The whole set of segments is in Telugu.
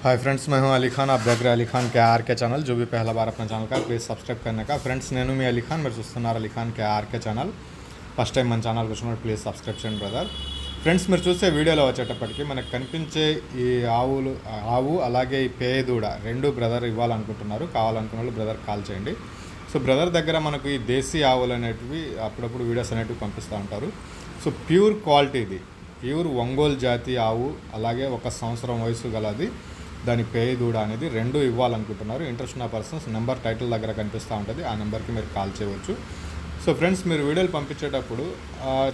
हाय फ्रेंड्स मैं हूं अली खान आप देख रहे हैं अली खान के आर के ఛానల్ जो भी पहला बार अपना ఛానల్ का ప్లీజ్ సబ్స్క్రైబ్ करने का ఫ్రెండ్స్ నేను మీ అలీ ఖాన్ మీరు చూస్తున్నారు Ali Khan K RK channel first time మన ఛానల్ వచ్చినప్పుడు ప్లీజ్ సబ్స్క్రైబ్ చేయండి బ్రదర్ ఫ్రెండ్స్ మీరు చూసే వీడియోలో వచ్చేటప్పటికి మనకు కనిపించే ఈ ఆవులు ఆవు అలాగే ఈ పేదూడ రెండు బ్రదర్ ఇవ్వాలనుకుంటున్నారు కావాలనుకున్న వాళ్ళు బ్రదర్ కాల్ చేయండి సో బ్రదర్ దగ్గర మనకు ఈ దేశీ ఆవులు అనేటివి అప్పుడప్పుడు వీడియోస్ అనేటివి పంపిస్తూ ఉంటారు సో ప్యూర్ క్వాలిటీ ఇది ప్యూర్ ఒంగోలు జాతి ఆవు అలాగే ఒక సంవత్సరం వయసు గలది దాని పే దూడ అనేది రెండు ఇవ్వాలనుకుంటున్నారు. ఇంట్రెస్ట్ ఉన్న పర్సన్స్ నెంబర్ టైటిల్ దగ్గర కనిపిస్తూ ఉంటుంది. ఆ నెంబర్కి మీరు కాల్ చేయవచ్చు. సో ఫ్రెండ్స్ మీరు వీడియోలు పంపించేటప్పుడు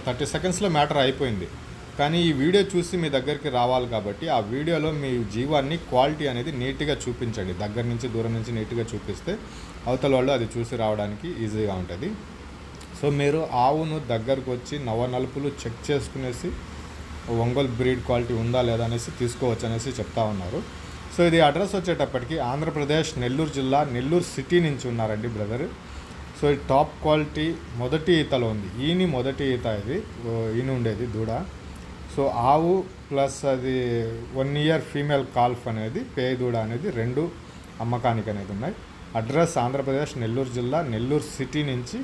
థర్టీ సెకండ్స్లో మ్యాటర్ అయిపోయింది. కానీ ఈ వీడియో చూసి మీ దగ్గరికి రావాలి కాబట్టి ఆ వీడియోలో మీ జీవాన్ని క్వాలిటీ అనేది నీట్గా చూపించండి. దగ్గర నుంచి దూరం నుంచి నీట్గా చూపిస్తే అవతల వాళ్ళు అది చూసి రావడానికి ఈజీగా ఉంటుంది. సో మీరు ఆవును దగ్గరకు వచ్చి నవనలుపులు చెక్ చేసుకునేసి ఒంగోలు బ్రీడ్ క్వాలిటీ ఉందా లేదా అనేసి తీసుకోవచ్చు అనేసి చెప్తా ఉన్నారు. సో ఇది అడ్రస్ వచ్చేటప్పటికి ఆంధ్రప్రదేశ్ నెల్లూరు జిల్లా నెల్లూరు సిటీ నుంచి ఉన్నారండి బ్రదర్. సో ఇది టాప్ క్వాలిటీ మొదటి ఈతలో ఉంది. ఈని మొదటి ఈత ఇది. ఈయన ఉండేది దూడ. సో ఆవు ప్లస్ అది వన్ ఇయర్ ఫీమేల్ కాల్ఫ్ అనేది పే దూడ అనేది రెండు అమ్మకానికి అనేది ఉన్నాయి. అడ్రస్ ఆంధ్రప్రదేశ్ నెల్లూరు జిల్లా నెల్లూరు సిటీ నుంచి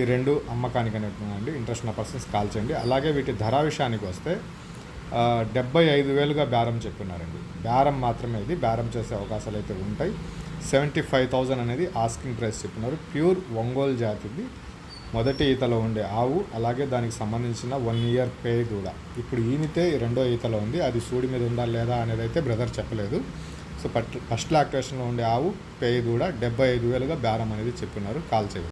ఈ రెండు అమ్మకానికి అనేది ఉన్నాయండి. ఇంట్రెస్ట్ ఉన్న పర్సన్స్ కాల్ చేయండి. అలాగే వీటి ధర విషయానికి వస్తే డెబ్బై ఐదు వేలుగా బేరం చెప్పినారండి. బేరం మాత్రమే ఇది. బేరం చేసే అవకాశాలు అయితే ఉంటాయి. సెవెంటీ ఫైవ్ థౌజండ్ అనేది ఆస్కింగ్ ప్రైస్ చెప్పినారు. ప్యూర్ ఒంగోలు జాతిది. మొదటి ఈతలో ఉండే ఆవు అలాగే దానికి సంబంధించిన వన్ ఇయర్ పే కూడా ఇప్పుడు ఈనితే రెండో ఈతలో ఉంది. అది సూడి మీద ఉందా లేదా అనేది అయితే బ్రదర్ చెప్పలేదు. సో ఫస్ట్ ఫస్ట్ లాక్టేషన్లో ఉండే ఆవు పే కూడా డెబ్బై ఐదు వేలుగా బేరం అనేది చెప్పినారు. కాల్ చేయండి.